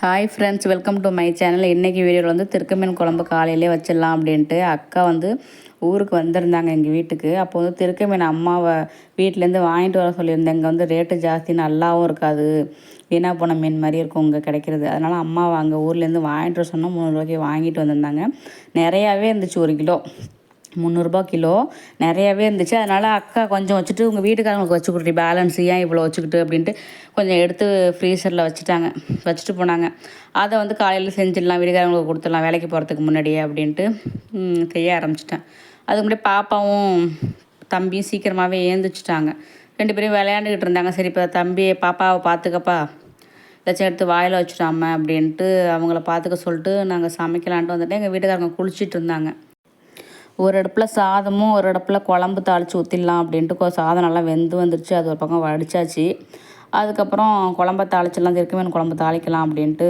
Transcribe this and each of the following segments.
Hi friends welcome to my channel இன்றைக்கி வீடியோவில் வந்து திருக்கமீன் குழம்பு காலையிலே வச்சிடலாம் அப்படின்ட்டு அக்கா வந்து ஊருக்கு வந்திருந்தாங்க எங்கள் வீட்டுக்கு. அப்போ வந்து திருக்கமீன் அம்மாவை வீட்டிலேருந்து வாங்கிட்டு வர சொல்லியிருந்தேன். இங்கே வந்து ரேட்டு ஜாஸ்தி நல்லாவும் இருக்காது. வீணாக போன மீன் மாதிரி இருக்கும் இங்கே கிடைக்கிறது. அதனால் அம்மாவை அங்கே ஊர்லேருந்து வாங்கிட்டு வர சொன்னால் முந்நூறுரூவாய்க்கு வாங்கிட்டு வந்திருந்தாங்க. நிறையாவே இருந்துச்சு ஒரு கிலோ. முந்நூறுரூபா கிலோ. நிறையாவே இருந்துச்சு. அதனால் அக்கா கொஞ்சம் வச்சுட்டு உங்கள் வீட்டுக்காரங்களுக்கு வச்சு கொடுத்தி பேலன்ஸ் ஏன் இவ்வளோ வச்சுக்கிட்டு? அப்படின்ட்டு கொஞ்சம் எடுத்து ஃப்ரீசரில் வச்சுட்டாங்க. வச்சுட்டு போனாங்க. அதை வந்து காலையில் செஞ்சிடலாம் வீட்டுக்காரங்களுக்கு கொடுத்துடலாம் வேலைக்கு போகிறதுக்கு முன்னாடியே அப்படின்ட்டு செய்ய ஆரம்பிச்சிட்டேன். அதுக்கு முன்னாடி பாப்பாவும் தம்பியும் சீக்கிரமாகவே ஏந்திச்சிட்டாங்க. ரெண்டு பேரும் விளையாண்டுக்கிட்டு இருந்தாங்க. சரி இப்போ தம்பி பாப்பாவை பார்த்துக்கப்பா ஏதாச்சும் எடுத்து வாயில் வச்சுட்டாம அப்படின்ட்டு அவங்கள பார்த்துக்க சொல்லிட்டு நாங்கள் சமைக்கலான்ட்டு வந்துட்டு எங்கள் வீட்டுக்காரங்க குளிச்சிட்டு இருந்தாங்க. ஒரு அடுப்பில் சாதமும் ஒரு அடுப்பில் குழம்பு தாளித்து ஊற்றிடலாம் அப்படின்ட்டு சாதம் நல்லா வெந்து வந்துருச்சு. அது ஒரு பக்கம் வடித்தாச்சு அதுக்கப்புறம் குழம்ப தாளிச்சிடலாம். திருக்கமீன் குழம்பு தாளிக்கலாம் அப்படின்ட்டு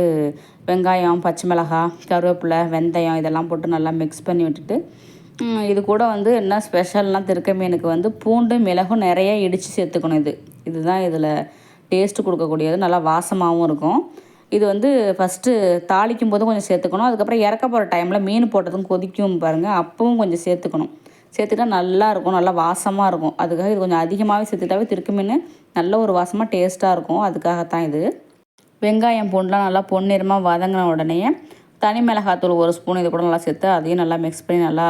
வெங்காயம் பச்சை மிளகாய் கருவேப்பிலை வெந்தயம் இதெல்லாம் போட்டு நல்லா மிக்ஸ் பண்ணி விட்டுட்டு இது கூட வந்து என்ன ஸ்பெஷல்னால் திருக்க மீனுக்கு வந்து பூண்டு மிளகும் நிறைய இடித்து சேர்த்துக்கணும் இது. இதுதான் இதில் டேஸ்ட்டு கொடுக்கக்கூடியது. நல்லா வாசமாகவும் இருக்கும். இது வந்து ஃபஸ்ட்டு தாளிக்கும் போதும் கொஞ்சம் சேர்த்துக்கணும். அதுக்கப்புறம் இறக்க போகிற டைமில் மீன் போட்டதும் கொதிக்கும் பாருங்கள் அப்பவும் கொஞ்சம் சேர்த்துக்கணும். சேர்த்துட்டா நல்லா இருக்கும். நல்லா வாசமாக இருக்கும். அதுக்காக இது கொஞ்சம் அதிகமாகவே சேர்த்துட்டாவே திருக்கு மீன் நல்ல ஒரு வாசமாக டேஸ்ட்டாக இருக்கும். அதுக்காகத்தான் இது. வெங்காயம் பூண்டுலாம் நல்லா பொன்னிறமாக வதங்கின உடனே தனி மிளகாத்தூள் ஒரு ஸ்பூன் இது கூட நல்லா சேர்த்து அதையும் நல்லா மிக்ஸ் பண்ணி நல்லா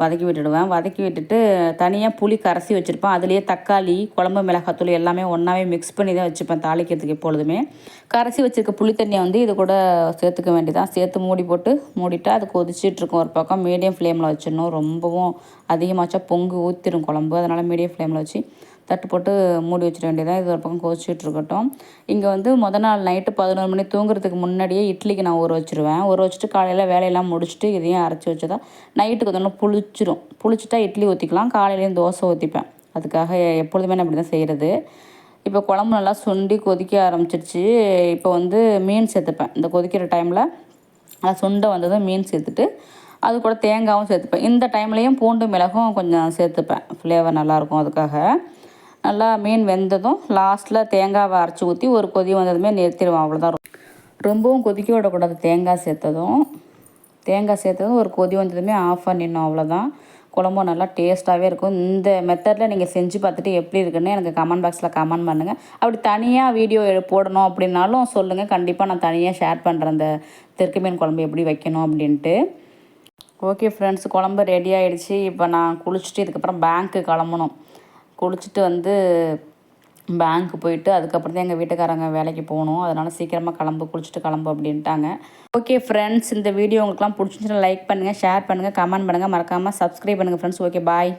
வதக்கி விட்டுடுவேன். வதக்கி விட்டுட்டு தனியாக புளி கரைசி வச்சுருப்பேன். அதுலேயே தக்காளி குழம்பு மிளகாத்தூள் எல்லாமே ஒன்றாவே மிக்ஸ் பண்ணி தான் வச்சுப்பேன் தாளிக்கிறதுக்கு எப்பொழுதுமே. கரைசி வச்சுருக்க புளி தண்ணியை வந்து இது கூட சேர்த்துக்க வேண்டியதான் சேர்த்து மூடி போட்டு மூடிட்டு அது கொதிச்சிட்ருக்கும் ஒரு பக்கம். மீடியம் ஃப்ளேமில் வச்சிடணும். ரொம்பவும் அதிகமாச்சா பொங்கு ஊற்றிடும் குழம்பு. அதனால் மீடியம் ஃப்ளேமில் வச்சு தட்டு போட்டு மூடி வச்சிட வேண்டியதாக இது ஒரு பக்கம் கொதிச்சுட்டு இருக்கட்டும். இங்கே வந்து மொதல் நாள் நைட்டு பதினோரு மணி தூங்குறதுக்கு முன்னாடியே இட்லிக்கு நான் ஊற வச்சுருவேன். ஊற வச்சுட்டு காலையில் வேலையெல்லாம் முடிச்சுட்டு இதையும் அரைச்சி வச்சதா நைட்டுக்கு கொஞ்சம் புளிச்சிரும். புளிச்சிட்டா இட்லி ஊற்றிக்கலாம் காலையிலேயும் தோசை ஊற்றிப்பேன் அதுக்காக எப்பொழுதுமே நான் அப்படி தான் செய்கிறது இப்போ குழம்பு நல்லா சுண்டி கொதிக்க ஆரம்பிச்சிருச்சு. இப்போ வந்து மீன் சேர்த்துப்பேன். இந்த கொதிக்கிற டைமில் நல்லா சுண்டை வந்ததும் மீன் சேர்த்துட்டு அது கூட தேங்காயும் சேர்த்துப்பேன். இந்த டைம்லேயும் பூண்டு மிளகும் கொஞ்சம் சேர்த்துப்பேன். ஃப்ளேவர் நல்லாயிருக்கும் அதுக்காக. நல்லா மீன் வெந்ததும் லாஸ்ட்டில் தேங்காவை அரைச்சி ஊற்றி ஒரு கொதி வந்ததுமே நிறுத்திடுவோம் அவ்வளோதான் ரொம்பவும் கொதிக்க விடக்கூடாது தேங்காய் சேர்த்ததும். தேங்காய் சேர்த்ததும் ஒரு கொதி வந்ததுமே ஆஃப் பண்ணிடணும். அவ்வளோதான் குழம்பும் நல்லா டேஸ்ட்டாகவே இருக்கும். இந்த மெத்தடில் நீங்கள் செஞ்சு பார்த்துட்டு எப்படி இருக்குன்னு எனக்கு கமெண்ட் பாக்ஸில் கமெண்ட் பண்ணுங்கள் அப்படி தனியாக வீடியோ போடணும் அப்படின்னாலும் சொல்லுங்கள் கண்டிப்பாக நான் தனியாக ஷேர் பண்ணுறேன் அந்த தெற்கு மீன் குழம்பு எப்படி வைக்கணும் அப்படின்ட்டு. ஓகே ஃப்ரெண்ட்ஸ் குழம்பு ரெடி ஆகிடுச்சு இப்போ நான் குளிச்சுட்டு இதுக்கப்புறம் பேங்க்கு கிளம்பணும். குளிச்சுட்டு வந்து பேங்க்கு போயிட்டு அதுக்கப்புறம் தான் எங்கள் வீட்டுக்காரங்க வேலைக்கு போகணும். அதனால் சீக்கிரமாக கிளம்பு குளிச்சுட்டு கிளம்பு அப்படின்ட்டாங்க. ஓகே ஃப்ரெண்ட்ஸ் இந்த வீடியோ உங்களுக்குலாம் பிடிச்சிருந்துச்சுன்னா லைக் பண்ணுங்கள் ஷேர் பண்ணுங்கள் கமெண்ட் பண்ணுங்கள் மறக்காமல் சப்ஸ்கிரைப் பண்ணுங்கள் ஃப்ரெண்ட்ஸ் ஓகே பாய்